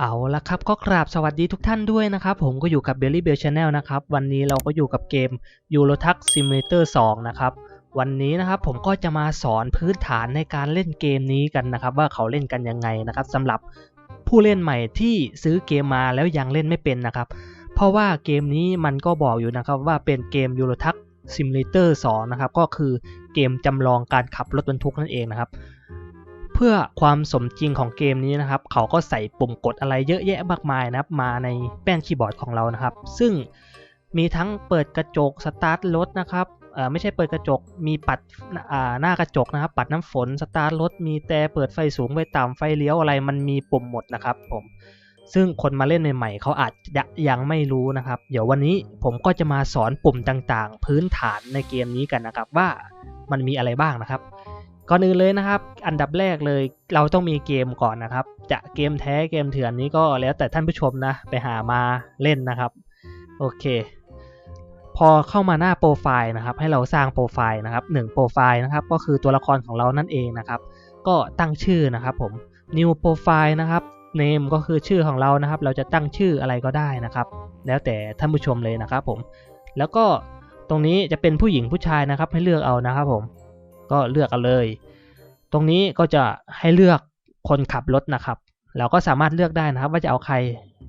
เอาละครับก็กราบสวัสดีทุกท่านด้วยนะครับ ผมก็อยู่กับ Belly Bell Channel นะครับ วันนี้เราก็อยู่กับเกม Euro Truck Simulator 2 นะครับ วันนี้นะครับผมก็จะมาสอนพื้นฐานในการเล่นเกมนี้กันนะครับ ว่าเขาเล่นกันยังไงนะครับสำหรับผู้เล่นใหม่ที่ซื้อเกมมาแล้วยังเล่นไม่เป็นนะครับ เพราะว่าเกมนี้มันก็บอกอยู่นะครับว่าเป็นเกม Euro Truck Simulator 2 นะครับ ก็คือเกมจำลองการขับรถบรรทุกนั่นเองนะครับ พื่อความสมจริงของเกมนี้นะครับ เขาก็ใส่ปุ่มกดอะไรเยอะแยะมากมายนะครับ มาในแป้นคีย์บอร์ดของเรานะครับ ซึ่งมีทั้งเปิดกระจกสตาร์ทรถนะครับเออไม่ใช่เปิดกระจก มีปัดอ่าหน้ากระจกนะครับ ปัดน้ำฝน สตาร์ทรถ มีแต่เปิดไฟสูงไฟต่ำไฟเลี้ยวอะไร มันมีปุ่มหมดนะครับผม ซึ่งคนมาเล่นใหม่ๆเขาอาจจะยังไม่รู้นะครับ เดี๋ยววันนี้ผมก็จะมาสอนปุ่มต่างๆ พื้นฐานในเกมนี้กันนะครับ ว่ามันมีอะไรบ้างนะครับ ก่อนอื่นเลยนะครับ อันดับแรกเลยเราต้องมีเกมก่อนนะครับ จะเกมแท้เกมเถื่อนนี้ก็แล้วแต่ท่านผู้ชมนะ ไปหามาเล่นนะครับ โอเค พอเข้ามาหน้าโปรไฟล์นะครับ ให้เราสร้างโปรไฟล์นะครับหนึ่งโปรไฟล์นะครับ ก็คือตัวละครของเรานั่นเองนะครับ ก็ตั้งชื่อนะครับผม new profile นะครับ name ก็คือชื่อของเรานะครับ เราจะตั้งชื่ออะไรก็ได้นะครับ แล้วแต่ท่านผู้ชมเลยนะครับผม แล้วก็ตรงนี้จะเป็นผู้หญิงผู้ชายนะครับ ให้เลือกเอานะครับผม ก็เลือกเอาเลย ตรงนี้ก็จะให้เลือกคนขับรถนะครับเราก็สามารถเลือกได้นะครับ ว่าจะเอาใคร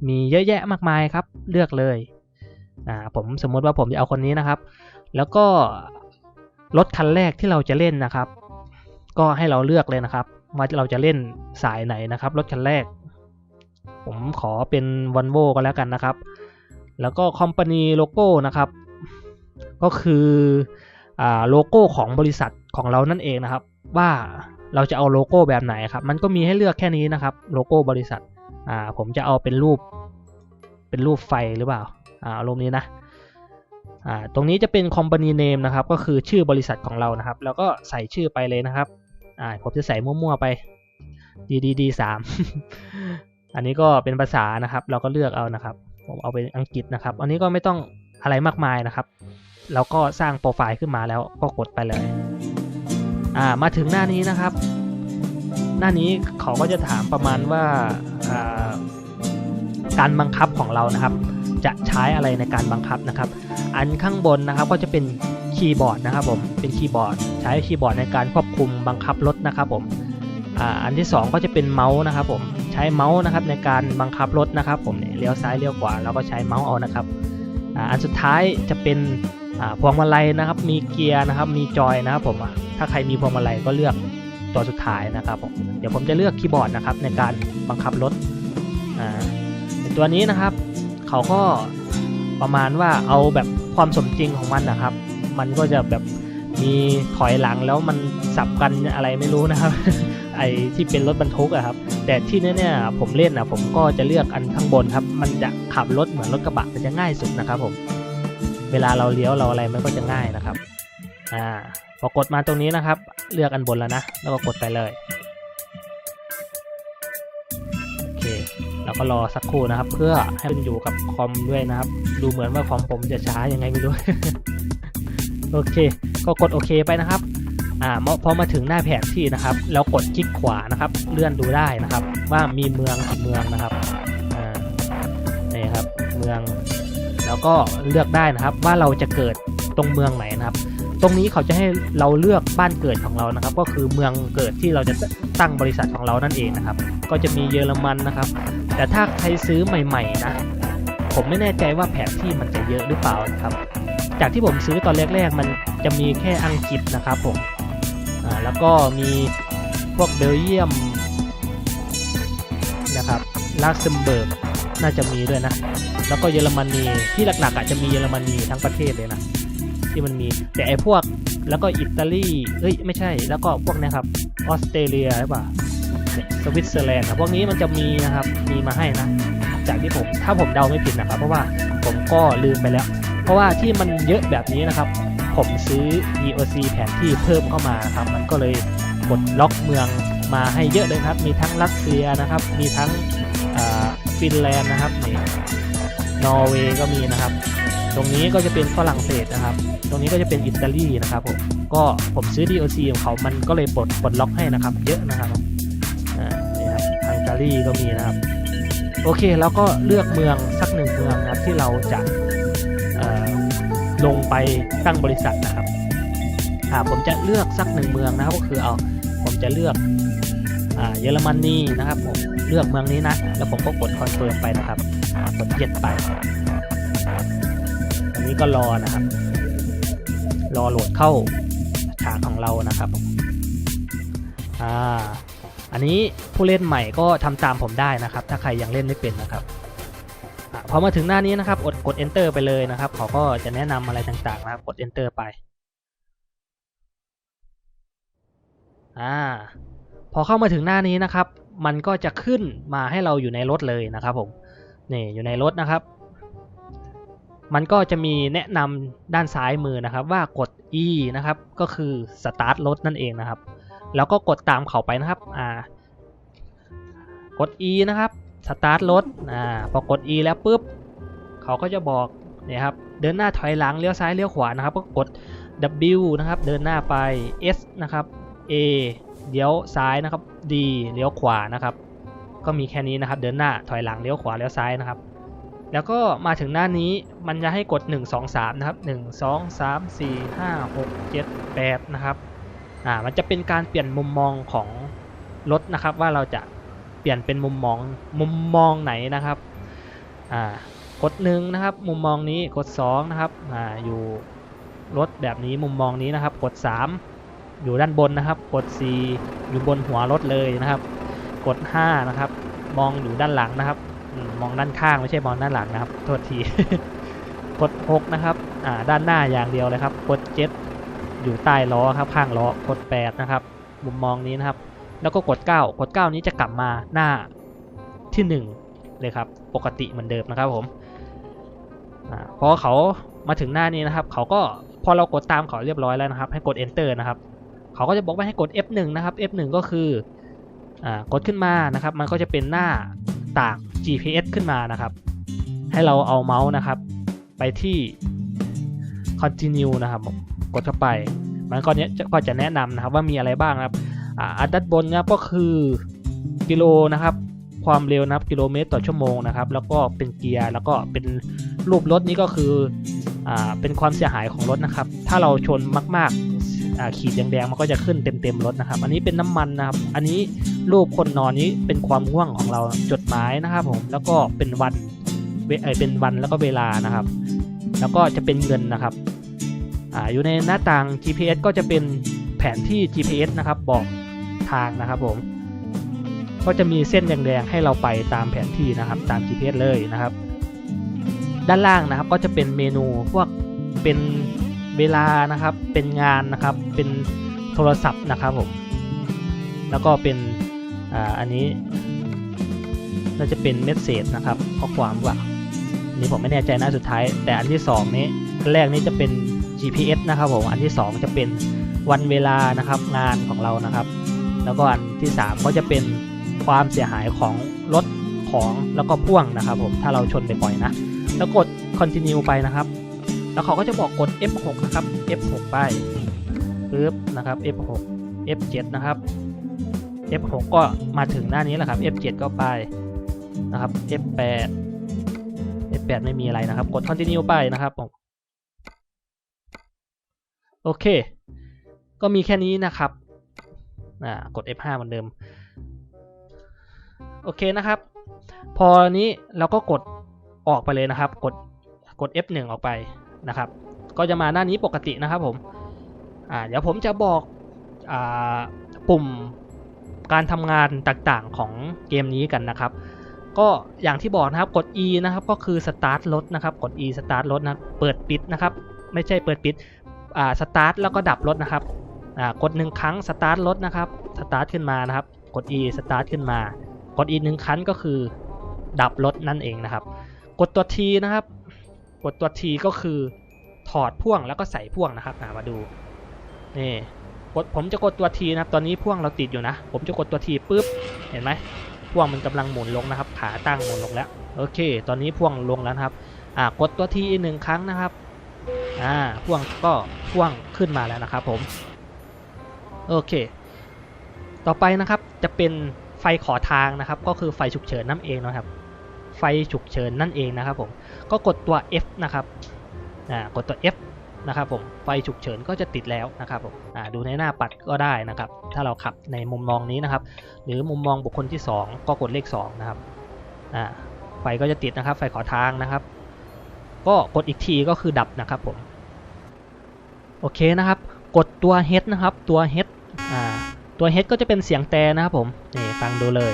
มีเยอะแยะมากมายครับ เลือกเลยอ่าผมสมมติว่าผมจะเอาคนนี้นะครับ แล้วก็รถคันแรกที่เราจะเล่นนะครับ ก็ให้เราเลือกเลยนะครับว่าเราจะเล่นสายไหนนะครับรถคันแรก ผมขอเป็น v o l v o ก็แล้วกันนะครับ แล้วก็ Company Logo นะครับ ก็คือ โลโก้ของบริษัทของเรานั่นเองนะครับ ว่าเราจะเอาโลโก้แบบไหนครับ มันก็มีให้เลือกแค่นี้นะครับ โลโก้บริษัทอ่าผมจะเอาเป็นรูปเป็นรูปไฟหรือเปล่าอ่ารูปนี้นะอ่าตรงนี้จะเป็น company name นะครับ ก็คือชื่อบริษัทของเรานะครับ แล้วก็ใส่ชื่อไปเลยนะครับอ่าผมจะใส่มั่วๆไป DDD 3อันนี้ก็เป็นภาษานะครับ เราก็เลือกเอานะครับ ผมเอาเป็นอังกฤษนะครับ อันนี้ก็ไม่ต้องอะไรมากมายนะครับ เราก็สร้างโปรไฟล์ขึ้นมาแล้วก็กดไปเลย อ่ามาถึงหน้านี้นะครับ หน้านี้เขาก็จะถามประมาณว่าอ่าการบังคับของเรานะครับ จะใช้อะไรในการบังคับนะครับ อันข้างบนนะครับก็จะเป็นคีย์บอร์ดนะครับผมเป็นคีย์บอร์ด ใช้คีย์บอร์ดในการควบคุมบังคับรถนะครับผมอ่าอันที่สองก็จะเป็นเมาส์นะครับผมใช้เมาส์นะครับในการบังคับรถนะครับผมเลี้ยวซ้ายเลี้ยวขวาเราก็ใช้เมาส์เอานะครับอ่าอันสุดท้ายจะเป็น พวงมาลัยนะครับ มีเกียร์นะครับ มีจอยนะครับผมถ้าใครมีพวงมาลัยก็เลือกตัวสุดท้ายนะครับผมเดี๋ยวผมจะเลือกคีย์บอร์ดนะครับในการบังคับรถอ่าตัวนี้นะครับ เขาก็ประมาณว่าเอาแบบความสมจริงของมันนะครับ มันก็จะแบบมีถอยหลังแล้วมันสับกันอะไรไม่รู้นะครับ ไอที่เป็นรถบรรทุกอะครับ แต่ที่แน่ๆผมเล่นนะผมก็จะเลือกอันข้างบนครับ มันจะขับรถเหมือนรถกระบะมันจะง่ายสุดนะครับผม เวลาเราเลี้ยวเราอะไรมันก็จะง่ายนะครับอ่าพอกดมาตรงนี้นะครับ เลือกอันบนแล้วนะ แล้วก็กดไปเลยโอเคเราก็รอสักครู่นะครับ เพื่อให้มันอยู่กับคอมด้วยนะครับ ดูเหมือนว่าคอมผมจะช้ายังไงไม่รู้โอเค ก็กดโอเคไปนะครับอ่าพอมาถึงหน้าแผนที่นะครับแล้วกดคลิกขวานะครับ เลื่อนดูได้นะครับ ว่ามีเมืองกี่เมืองนะครับอ่านี่ครับ เมือง แล้วก็เลือกได้นะครับว่าเราจะเกิดตรงเมืองไหนนะครับ ตรงนี้เขาจะให้เราเลือกบ้านเกิดของเรานะครับ ก็คือเมืองเกิดที่เราจะตั้งบริษัทของเรานั่นเองนะครับ ก็จะมีเยอรมันนะครับ แต่ถ้าใครซื้อใหม่ๆนะผมไม่แน่ใจว่าแผนที่มันจะเยอะหรือเปล่านะครับ จากที่ผมซื้อตอนแรกๆ มันจะมีแค่อังกฤษนะครับผมอ่าแล้วก็มีพวกเบลเยียมนะครับลักเซมเบิร์ก น่าจะมีด้วยนะ แล้วก็เยอรมนีที่หลักๆอาจจะมีเยอรมนีทั้งประเทศเลยนะที่มันมีแต่ไอ้พวกแล้วก็อิตาลีเอ้ยไม่ใช่ แล้วก็พวกเนี้ยครับออสเตรเลียหรือเปล่าเนี่ยสวิตเซอร์แลนด์ครับพวกนี้มันจะมีนะครับมีมาให้นะ จากที่ผมถ้าผมเดาไม่ผิดนะครับ เพราะว่าผมก็ลืมไปแล้ว เพราะว่าที่มันเยอะแบบนี้นะครับ ผมซื้อ DOC แผนที่เพิ่มเข้ามาครับ มันก็เลยกดล็อกเมือง มาให้เยอะเลยครับ มีทั้งรัสเซียนะครับ มีทั้งฟินแลนด์นะครับนี่นอร์เวย์ก็มีนะครับ ตรงนี้ก็จะเป็นฝรั่งเศสนะครับ ตรงนี้ก็จะเป็นอิตาลีนะครับผม ก็ผมซื้อ DOC ของเขามันก็เลยปลดปลดล็อกให้นะครับ เยอะนะครับอ่านี่ครับฮังการีก็มีนะครับ โอเคแล้วก็เลือกเมืองสักหนึ่งเมืองนะครับที่เราจะลงไปตั้งบริษัทนะครับอ่าผมจะเลือกสักหนึ่งเมืองนะครับก็คือเอาผมจะเลือก เยอรมนีนะครับผมเลือกเมืองนี้นะ แล้วผมก็กดคอนเฟิร์มไปนะครับกดเย็ดไป อันนี้ก็รอนะครับ รอโหลดเข้าฉากของเรานะครับอ่าอันนี้ผู้เล่นใหม่ก็ทำตามผมได้นะครับ ถ้าใครยังเล่นไม่เป็นนะครับอพอมาถึงหน้านี้นะครับอดกด enter ไปเลยนะครับเขาก็จะแนะนำอะไรต่างๆนะครับ กด enter ไป อ่า พอเข้ามาถึงหน้านี้นะครับ มันก็จะขึ้นมาให้เราอยู่ในรถเลยนะครับผมนี่อยู่ในรถนะครับ มันก็จะมีแนะนำด้านซ้ายมือนะครับ ว่ากด E นะครับ ก็คือ start รถนั่นเองนะครับ แล้วก็กดตามเขาไปนะครับอ่ากด E นะครับสตาร์ทรถอ่าพอกด E แล้วปุ๊บเขาก็จะบอกเนี่ยครับเดินหน้าถอยหลังเลี้ยวซ้ายเลี้ยวขวานะครับ ก็กด W นะครับ เดินหน้าไป S นะครับ A เลี้ยวซ้ายนะครับ D เลี้ยวขวานะครับ ก็มีแค่นี้นะครับ เดินหน้าถอยหลังเลี้ยวขวาเลี้ยวซ้ายนะครับ แล้วก็มาถึงหน้านี้มันจะให้กด 1 2 3 นะครับ 1 2 3 4 5 6 7 8 นะครับอ่ามันจะเป็นการเปลี่ยนมุมมองของรถนะครับ ว่าเราจะเปลี่ยนเป็นมุมมองมุมมองไหนนะครับอ่ากดหนึ่งนะครับ มุมมองนี้กด2นะครับอ่าอยู่รถแบบนี้มุมมองนี้นะครับ กด 3 อยู่ด้านบนนะครับ กด4อยู่บนหัวรถเลยนะครับ กด 5 นะครับ มองอยู่ด้านหลังนะครับมองด้านข้างไม่ใช่มองด้านหลังนะครับโทษที กด 6 นะครับอ่าด้านหน้าอย่างเดียวเลยครับ กด 7 อยู่ใต้ล้อครับ ข้างล้อกด 8 นะครับ มุมมองนี้นะครับ แล้วก็กด 9 กด 9 นี้จะกลับมาหน้าที่ 1 เลยครับ ปกติเหมือนเดิมนะครับผมอาพอเขามาถึงหน้านี้นะครับ เขาก็พอเรากดตามเขาเรียบร้อยแล้วนะครับ ให้กด enter นะครับ เขาก็จะบอกว่าให้กด F1 นะครับ F1 ก็คืออกดขึ้นมานะครับ มันก็จะเป็นหน้าต่าง GPS ขึ้นมานะครับ ให้เราเอาเมาส์นะครับ ไปที่ continue นะครับ กดเข้าไป มันก็เนี้ยก็จะแนะนำนะครับว่ามีอะไรบ้างนะครับอ่าอันด้านบนนะก็คือกิโลนะครับ ความเร็วนะครับกิโลเมตรต่อชั่วโมงนะครับ แล้วก็เป็นเกียร์แล้วก็เป็นรูปรถนี้ก็คืออ่าเป็นความเสียหายของรถนะครับ ถ้าเราชนมาก ๆ ขีดแดงๆมันก็จะขึ้นเต็มๆรถนะครับ อันนี้เป็นน้ำมันนะครับ อันนี้รูปคนนอนนี้เป็นความง่วงของเราจดหมายนะครับผมแล้วก็เป็นวันเวเอ่อเป็นวันแล้วก็เวลานะครับ แล้วก็จะเป็นเงินนะครับออยู่ในหน้าต่าง GPS ก็จะเป็นแผนที่ GPS นะครับบอกทางนะครับผมก็จะมีเส้นแดงๆให้เราไปตามแผนที่นะครับตาม GPS เลยนะครับ ด้านล่างนะครับก็จะเป็นเมนูพวกเป็น เวลานะครับ เป็นงานนะครับ เป็นโทรศัพท์นะครับผม แล้วก็เป็นอ่าอันนี้น่าจะเป็นเมสเซจนะครับข้อความว่าอันนี้ผมไม่แน่ใจนะสุดท้าย แต่อันที่สองนี้แรกนี้จะเป็น GPS นะครับผมอันที่สองจะเป็นวันเวลานะครับงานของเรานะครับ แล้วก็อันที่ 3 ก็จะเป็นความเสียหายของรถของแล้วก็พ่วงนะครับผมถ้าเราชนไปบ่อยนะ แล้วกด continue ไปนะครับ แล้วเขาก็จะบอกกด F6 นะครับ F6 ไปปึ๊บนะครับ F6 F7 นะครับ F6 ก็มาถึงหน้านี้แหละครับ F7 ก็ไปนะครับ F8 F8 ไม่มีอะไรนะครับ กด continue ไปนะครับผมโอเค ก็มีแค่นี้นะครับอ่ากด F5 เหมือนเดิม โอเคนะครับ พอนี้เราก็กดออกไปเลยนะครับ กดกด F1 ออกไป นะครับ ก็จะมาหน้านี้ปกตินะครับผมเดี๋ยวผมจะบอกอปุ่มการทำงานต่างๆของเกมนี้กันนะครับ ก็อย่างที่บอกนะครับกด E นะครับก็คือ start รถนะครับกด E start รถนะเปิดปิดนะครับ ไม่ใช่เปิดปิดอ่า start แล้วก็ดับรถนะครับอ่ากดหนึ่งครั้งสตาร์ทรถนะครับสตาร์ทขึ้นมานะครับ กด E สตาร์ทขึ้นมา กดอีกหนึ่งครั้งก็คือ ดับรถนั่นเองนะครับ กดตัว T นะครับ กดตัว T ก็คือถอดพ่วงแล้วก็ใส่พ่วงนะครับามาดูนี่กดผมจะกดตัว T นะครับ ตอนนี้พ่วงเราติดอยู่นะ ผมจะกดตัว T ปุ๊บเห็นไหมพ่วงมันกำลังหมุนลงนะครับ ขาตั้งหมุนลงแล้วโอเค ตอนนี้พ่วงลงแล้วครับอ่ากดตัว T อีกหนึ่งครั้งนะครับอ่าพ่วงก็พ่วงขึ้นมาแล้วนะครับผมโอเค ต่อไปนะครับจะเป็นไฟขอทางนะครับ ก็คือไฟฉุกเฉินนั่นเองนะครับ ไฟฉุกเฉินนั่นเองนะครับผมก็กดตัว F นะครับกดตัว F นะครับผมไฟฉุกเฉินก็จะติดแล้วนะครับผมดูในหน้าปัดก็ได้นะครับ ถ้าเราขับในมุมมองนี้นะครับ หรือมุมมองบุคคลที่ 2 ก็กดเลข2นะครับไฟก็จะติดนะครับ ไฟขอทางนะครับ ก็กดอีกทีก็คือดับนะครับผมโอเคนะครับ กดตัว head นะครับตัว H อ่าตัว head ก็จะเป็นเสียงแต่นะครับผมนี่ฟังดูเลย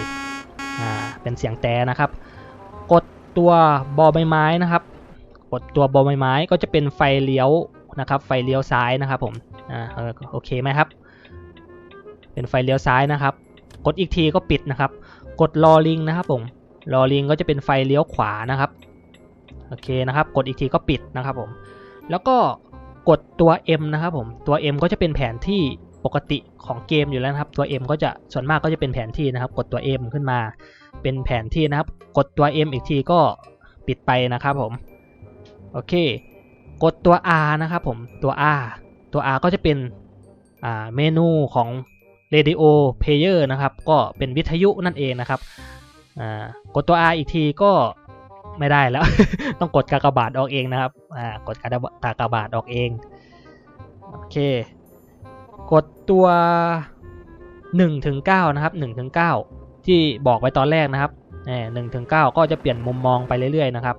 เป็นเสียงแต่นะครับ ตัวบอใบไม้นะครับ กดตัวบอใบไม้ก็จะเป็นไฟเลี้ยวนะครับ ไฟเลี้ยวซ้ายนะครับผมอ่าโอเคไหมครับ เป็นไฟเลี้ยวซ้ายนะครับ กดอีกทีก็ปิดนะครับ กดรอลิงนะครับผมรอลิงก็จะเป็นไฟเลี้ยวขวานะครับโอเคนะครับ กดอีกทีก็ปิดนะครับผม แล้วก็กดตัว M นะครับผม ตัว M ก็จะเป็นแผนที่ปกติของเกมอยู่แล้วนะครับ ตัว M ก็จะส่วนมากก็จะเป็นแผนที่นะครับ กดตัว M ขึ้นมา เป็นแผนที่นะครับ กดตัว M อีกทีก็ปิดไปนะครับผมโอเค กดตัว R นะครับผมตัว R ตัว R ก็จะเป็นเมนูของ Radio Player นะครับ ก็เป็นวิทยุนั่นเองนะครับกดตัว R อีกทีก็ไม่ได้แล้ว ต้องกดกากบาทออกเองนะครับกดกากบาทออกเองโอเค กดตัว1ถึง9นะครับ1ถึง9 ที่บอกไว้ตอนแรกนะครับหนึ่งถึงเก็จะเปลี่ยนมุมมองไปเรื่อยๆนะครับ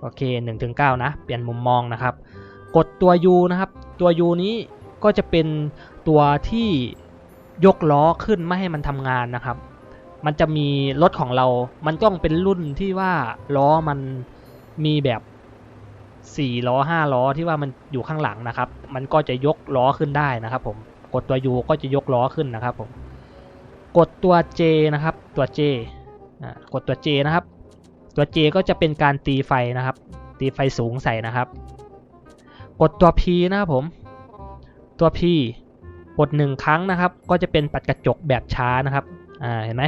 โอเค1ถึง9นะ เปลี่ยนมุมมองนะครับ กดตัว U นะครับ ตัว U นี้ก็จะเป็นตัวที่ยกล้อขึ้นไม่ให้มันทำงานนะครับ มันจะมีรถของเรา มันต้องเป็นรุ่นที่ว่าล้อมันมีแบบ4ล้อ5ล้อที่ว่ามันอยู่ข้างหลังนะครับ มันก็จะยกล้อขึ้นได้นะครับ ผม กดตัว U ก็จะยกล้อขึ้นนะครับผม กดตัว J นะครับ ตัว J กดตัว J นะครับ ตัว J ก็จะเป็นการตีไฟนะครับ ตีไฟสูงใส่นะครับ กดตัว P นะครับผม ตัว P กดหนึ่งครั้งนะครับ ก็จะเป็นปัดกระจกแบบช้านะครับ อ่า เห็นไหม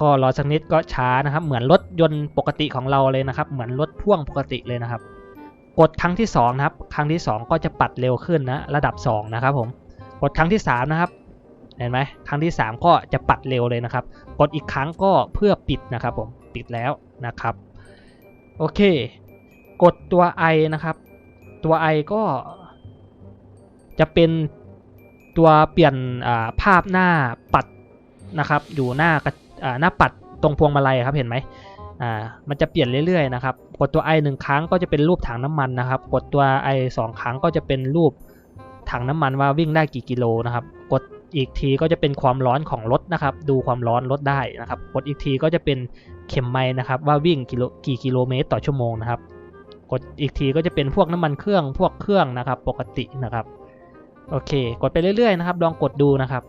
ก็รอสักนิดก็ช้านะครับ เหมือนรถยนต์ปกติของเราเลยนะครับ เหมือนรถพ่วงปกติเลยนะครับ กดครั้งที่2นะครับ ครั้งที่ 2 ก็จะปัดเร็วขึ้นนะ ระดับ 2 นะครับผม กดครั้งที่ 3 นะครับ เห็นไหมครั้งที่ 3 ก็จะปัดเร็วเลยนะครับ กดอีกครั้งก็เพื่อปิดนะครับผมปิดแล้วนะครับ โอเค กดตัว I นะครับ ตัว I ก็จะเป็นตัวเปลี่ยนภาพหน้าปัดนะครับ อยู่หน้าหน้าปัดตรงพวงมาลัยครับเห็นไหมอ่ามันจะเปลี่ยนเรื่อยๆนะครับ กดตัว i หนึ่งครั้งก็จะเป็นรูปถังน้ำมันนะครับ กดตัว i สองครั้งก็จะเป็นรูปถังน้ำมันว่าวิ่งได้กี่กิโลนะครับ อีกทีก็จะเป็นความร้อนของรถนะครับ ดูความร้อนรถได้นะครับกดอีกทีก็จะเป็นเข็มไม้นะครับ ว่าวิ่งกิโลกี่กิโลเมตรต่อชั่วโมงนะครับ กดอีกทีก็จะเป็นพวกน้ำมันเครื่องพวกเครื่องนะครับ ปกตินะครับ โอเค กดไปเรื่อยๆนะครับ ลองกดดูนะครับ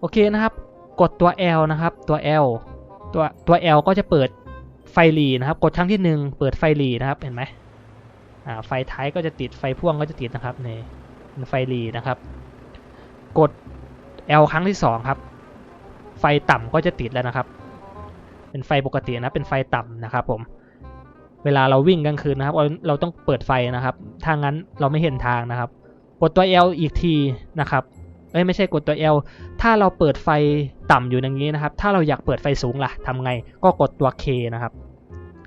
โอเคนะครับ กดตัว L นะครับ ตัว L ตัวตัว L ก็จะเปิดไฟหลีนะครับ กดครั้งที่ 1 เปิดไฟหลีนะครับ เห็นไหมอ่า ไฟท้ายก็จะติด ไฟพ่วงก็จะติดนะครับนี่ไฟหลีนะครับ กด L ครั้งที่2ครับ ไฟต่ำก็จะติดแล้วนะครับ เป็นไฟปกตินะ เป็นไฟต่ำนะครับ ผม เวลาเราวิ่งกลางคืนนะครับ เราต้องเปิดไฟนะครับ ถ้างั้นเราไม่เห็นทางนะครับ กดตัว L อีกทีนะครับ เอ้ยไม่ใช่กดตัว L ถ้าเราเปิดไฟต่ำอยู่อย่างนี้นะครับ ถ้าเราอยากเปิดไฟสูงล่ะทำไง ก็กดตัว K นะครับ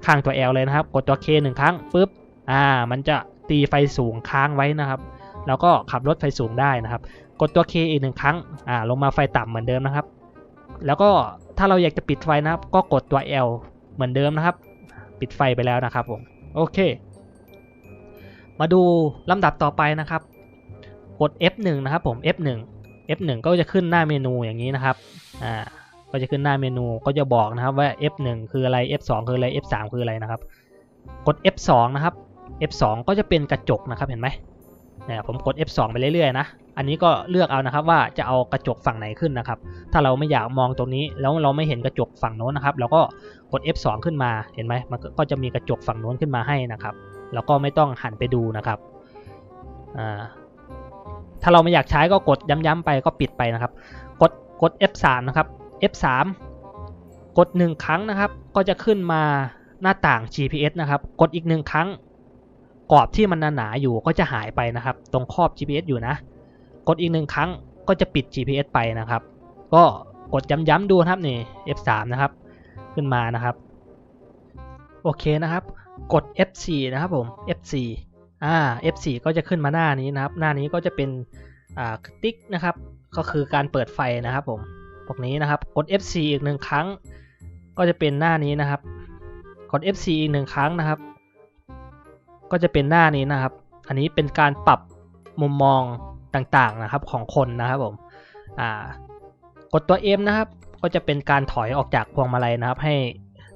ข้างตัว L เลยนะครับ กดตัว K หนึ่งครั้งปุ๊บ อ่า มันจะตีไฟสูงค้างไว้นะครับ แล้วก็ขับรถไฟสูงได้นะครับ กดตัว K อีกหนึ่งครั้งอ่าลงมาไฟต่ำเหมือนเดิมนะครับ แล้วก็ถ้าเราอยากจะปิดไฟนะครับ ก็กดตัว L เหมือนเดิมนะครับ ปิดไฟไปแล้วนะครับผมโอเค มาดูลำดับต่อไปนะครับ กด F1 นะครับผม F1 F1 ก็จะขึ้นหน้าเมนูอย่างนี้นะครับอ่าก็จะขึ้นหน้าเมนูก็จะบอกนะครับว่า F1 คืออะไร F2 คืออะไร F3 คืออะไรนะครับ กด F2 นะครับ F2 ก็จะเป็นกระจกนะครับเห็นไหม นี่ยผมกด F2 ไปเรื่อยๆนะ อันนี้ก็เลือกเอานะครับว่าจะเอากระจกฝั่งไหนขึ้นนะครับ ถ้าเราไม่อยากมองตรงนี้แล้วเราไม่เห็นกระจกฝั่งโน้นนะครับ เราก็กด F2 ขึ้นมา เห็นไหมมันก็จะมีกระจกฝั่งโน้นขึ้นมาให้นะครับ แล้วก็ไม่ต้องหันไปดูนะครับ ถ้าเราไม่อยากใช้ก็กดย้ำๆไปก็ปิดไปนะครับ กดกด F3 นะครับ F3 กด 1 ครั้งนะครับ ก็จะขึ้นมาหน้าต่าง GPS นะครับ กดอีกหนึ่งครั้ง กรอบที่มันหนาๆอยู่ก็จะหายไปนะครับ ตรงครอบ GPS อยู่นะ กดอีกหนึ่งครั้งก็จะปิด GPS ไปนะครับ ก็กดย้ำๆดูครับนี่ F3 นะครับ ขึ้นมานะครับ โอเคนะครับ กด F4 นะครับผม F4 อ่า F4 ก็จะขึ้นมาหน้านี้นะครับ หน้านี้ก็จะเป็นอ่าติ๊กนะครับ ก็คือการเปิดไฟนะครับผมพวกนี้นะครับ กด F4 อีกหนึ่งครั้ง ก็จะเป็นหน้านี้นะครับ กด F4 อีกหนึ่งครั้งนะครับ ก็จะเป็นหน้านี้นะครับ อันนี้เป็นการปรับมุมมองต่างๆนะครับของคนนะครับผมกดตัว M นะครับ ก็จะเป็นการถอยออกจากพวงมาลัยนะครับ ให้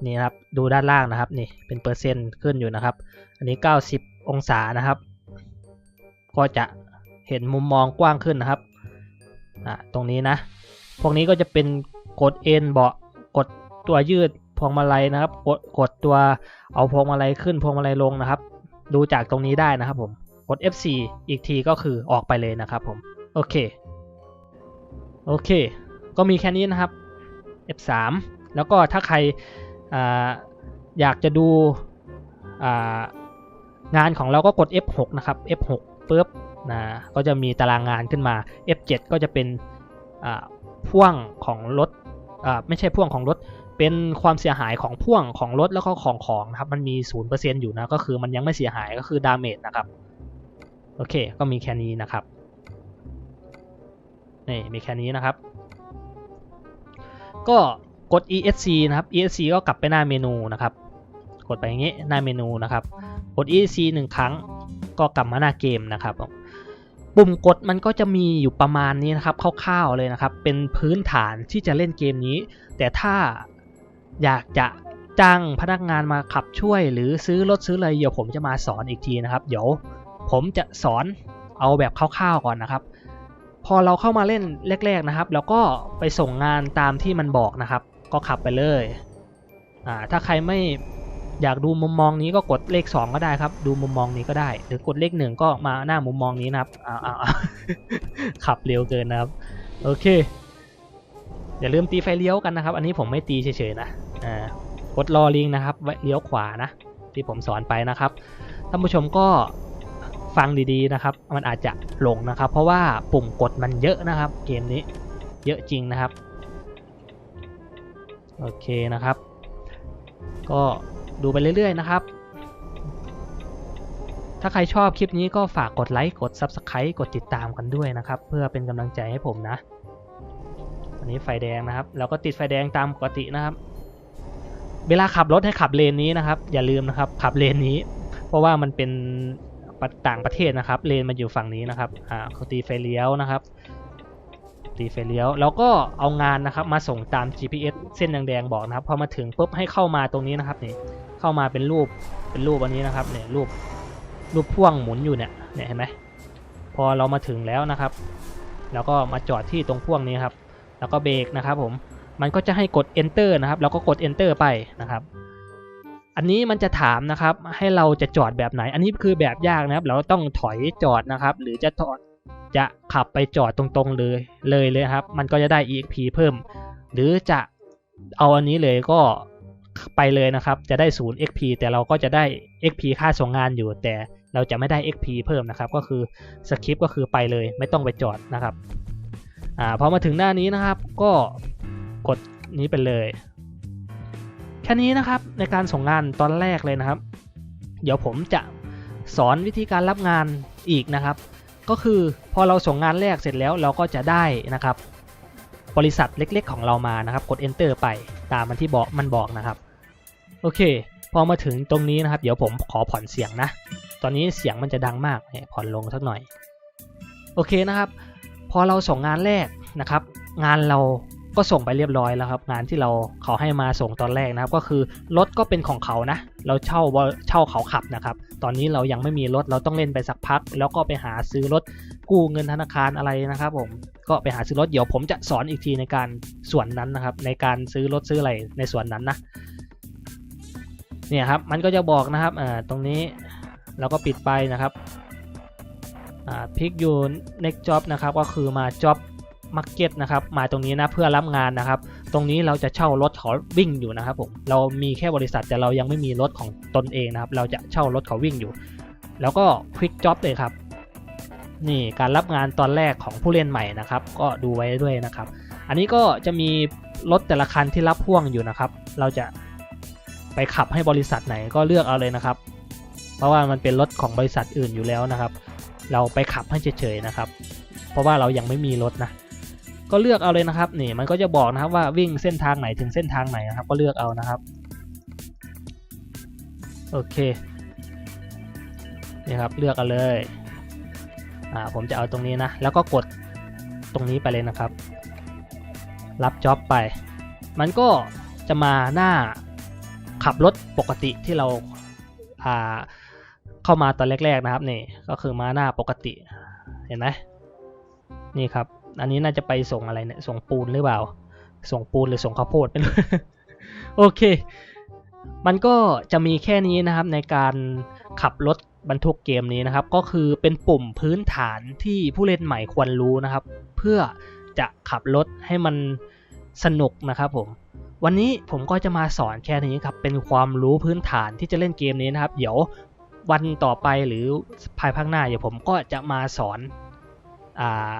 นี่นครับดูด้านล่างนะครับนี่เป็นเปอร์เซ็นต์ขึ้นอยู่นะครับ อันนี้ 90 องศานะครับ ก็จะเห็นมุมมองกว้างขึ้นนะครับตรงนี้นะ พวกนี้ก็จะเป็นกดเอ็นเบาะกดตัวยืดพวงมาลัยนะครับ กดกดตัวเอาพวงมาลัยขึ้นพวงมาลัยลงนะครับ ดูจากตรงนี้ได้นะครับผม กด F4 อีกทีก็คือออกไปเลยนะครับผม โอเค โอเค ก็มีแค่นี้นะครับ F3 แล้วก็ถ้าใครออยากจะดูงานของเราก็กด F6 นะครับ F6 ปุ๊บนะก็จะมีตารางงานขึ้นมา F7 ก็จะเป็นพ่วงของรถไม่ใช่พ่วงของรถ เป็นความเสียหายของพ่วงของรถแล้วก็ของของนะครับ มันมี0%อยู่นะ ก็คือมันยังไม่เสียหายก็คือดาเมจนะครับ โอเค ก็มีแค่นี้นะครับ นี่ มีแค่นี้นะครับ ก็กด ESC นะครับ ESC ก็กลับไปหน้าเมนูนะครับ กดไปอย่างนี้หน้าเมนูนะครับ กด ESC หนึ่งครั้ง ก็กลับมาหน้าเกมนะครับปุ่มกดมันก็จะมีอยู่ประมาณนี้นะครับคร่าวๆเลยนะครับ เป็นพื้นฐานที่จะเล่นเกมนี้ แต่ถ้า อยากจะจ้างพนักงานมาขับช่วย หรือซื้อรถซื้ออะไรเดี๋ยวผมจะมาสอนอีกทีนะครับ เดี๋ยวผมจะสอนเอาแบบคร่าวๆก่อนนะครับ พอเราเข้ามาเล่นแรก ๆนะครับ แล้วก็ไปส่งงานตามที่มันบอกนะครับ ก็ขับไปเลยอ่าถ้าใครไม่อยากดูมุมมองนี้ก็กดเลข 2 ก็ได้ครับ ดูมุมมองนี้ก็ได้ หรือกดเลข1ก็มาหน้ามุมมองนี้นะครับอ้าวอ้าวอ้าวขับเร็วเกินนะครับ โอเค อย่าลืมตีไฟเลี้ยวกันนะครับ อันนี้ผมไม่ตีเฉยๆนะอ่ากดรอลิงนะครับเลี้ยวขวานะ ที่ผมสอนไปนะครับท่านผู้ชมก็ฟังดีๆนะครับ มันอาจจะหลงนะครับ เพราะว่าปุ่มกดมันเยอะนะครับ เกมนี้เยอะจริงนะครับโอเคนะครับ ก็ดูไปเรื่อย ๆ นะครับ ถ้าใครชอบคลิปนี้ก็ฝากกดไลค์ กด Subscribe กดติดตามกันด้วยนะครับ เพื่อเป็นกำลังใจให้ผมนะ อันนี้ไฟแดงนะครับ เราก็ติดไฟแดงตามปกตินะครับ เวลาขับรถให้ขับเลนนี้นะครับ อย่าลืมนะครับ ขับเลนนี้ เพราะว่ามันเป็นต่างประเทศนะครับ เลนมันอยู่ฝั่งนี้นะครับอ่าเขาตีไฟเลี้ยวนะครับ ตีไฟเลี้ยว แล้วก็เอางานนะครับ มาส่งตาม GPS เส้นแดงๆบอกนะครับพอมาถึงปุ๊บให้เข้ามาตรงนี้นะครับนี่เข้ามาเป็นรูปเป็นรูปอันนี้นะครับเนี่ยรูปรูปพ่วงหมุนอยู่เนี่ยเนี่ยเห็นไหมพอเรามาถึงแล้วนะครับ แล้วก็มาจอดที่ตรงพ่วงนี้ครับ แล้วก็เบรกนะครับผมมันก็จะให้กด enter นะครับ แล้วก็กด enter ไปนะครับ อันนี้มันจะถามนะครับ ให้เราจะจอดแบบไหน อันนี้คือแบบยากนะครับ เราต้องถอยจอดนะครับ หรือจะถอดจะขับไปจอดตรงๆเลยเลยเลยครับ มันก็จะได้ exp เพิ่ม หรือจะเอาอันนี้เลยก็ไปเลยนะครับ จะได้ 0 xp แต่เราก็จะได้ xp ค่าส่งงานอยู่ แต่เราจะไม่ได้ xp เพิ่มนะครับ ก็คือสคริปต์ก็คือไปเลย ไม่ต้องไปจอดนะครับ อ่าพอมาถึงหน้านี้นะครับ ก็กดนี้ไปเลย แค่นี้นะครับในการส่งงานตอนแรกเลยนะครับ เดี๋ยวผมจะสอนวิธีการรับงานอีกนะครับ ก็คือพอเราส่งงานแรกเสร็จแล้วเราก็จะได้นะครับ บริษัทเล็กๆ ของเรามานะครับ กด enter ไปตามมันที่บอกมันบอกนะครับ โอเค พอมาถึงตรงนี้นะครับ เดี๋ยวผมขอผ่อนเสียงนะ ตอนนี้เสียงมันจะดังมากเนี่ยผ่อนลงสักหน่อย โอเคนะครับ พอเราส่งงานแรกนะครับ งานเราก็ส่งไปเรียบร้อยแล้วครับ งานที่เราเขาให้มาส่งตอนแรกนะครับ ก็คือรถก็เป็นของเขานะ เราเช่าเช่าเขาขับนะครับ ตอนนี้เรายังไม่มีรถเราต้องเล่นไปสักพัก แล้วก็ไปหาซื้อรถกู้เงินธนาคารอะไรนะครับ ผมก็ไปหาซื้อรถเดี๋ยวผมจะสอนอีกทีในการส่วนนั้นนะครับ ในการซื้อรถซื้ออะไรในส่วนนั้นนะเนี่ยครับมันก็จะบอกนะครับตรงนี้เราก็ปิดไปนะครับ อ่าพิกอยู next job นะครับก็คือมา job market นะครับมาตรงนี้นะเพื่อรับงานนะครับ ตรงนี้เราจะเช่ารถเขาวิ่งอยู่นะครับผมเรามีแค่บริษัทแต่เรายังไม่มีรถของตนเองนะครับ เราจะเช่ารถเขาวิ่งอยู่ แล้วก็ quick job เลยครับนี่การรับงานตอนแรกของผู้เล่นใหม่นะครับ ก็ดูไว้ด้วยนะครับ อันนี้ก็จะมีรถแต่ละคันที่รับพ่วงอยู่นะครับ เราจะไปขับให้บริษัทไหนก็เลือกเอาเลยนะครับ เพราะว่ามันเป็นรถของบริษัทอื่นอยู่แล้วนะครับ เราไปขับให้เฉยๆนะครับ เพราะว่าเรายังไม่มีรถนะ ก็เลือกเอาเลยนะครับนี่มันก็จะบอกนะครับว่าวิ่งเส้นทางไหนถึงเส้นทางไหนนะครับ ก็เลือกเอานะครับโอเคนี่ครับเลือกเอาเลยอ่าผมจะเอาตรงนี้นะ แล้วก็กดตรงนี้ไปเลยนะครับ รับจ็อบไป มันก็จะมาหน้าขับรถปกติที่เราอ่า เข้ามาตอนแรกๆนะครับนี่ก็คือมาหน้าปกติเห็นไหมนี่ครับ อันนี้น่าจะไปส่งอะไรเนี่ยส่งปูนหรือเปล่า ส่งปูนหรือส่งข้าวโพดไม่รู้โอเค มันก็จะมีแค่นี้นะครับในการขับรถบรรทุกเกมนี้นะครับ ก็คือเป็นปุ่มพื้นฐานที่ผู้เล่นใหม่ควรรู้นะครับ เพื่อจะขับรถให้มันสนุกนะครับผมวันนี้ผมก็จะมาสอนแค่นี้ครับ เป็นความรู้พื้นฐานที่จะเล่นเกมนี้นะครับ เดี๋ยว วันต่อไปหรือภายภาคหน้าเดี๋ยวผมก็จะมาสอนอ่า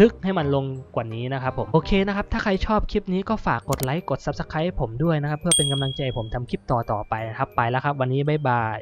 ลึกให้มันลงกว่านี้นะครับผม โอเคนะครับ ถ้าใครชอบคลิปนี้ก็ฝากกดไลค์กด Subscribe ผมด้วยนะครับ เพื่อเป็นกำลังใจผมทำคลิปต่อ ๆ ไปนะครับ ไปแล้วครับ วันนี้ บ๊ายบาย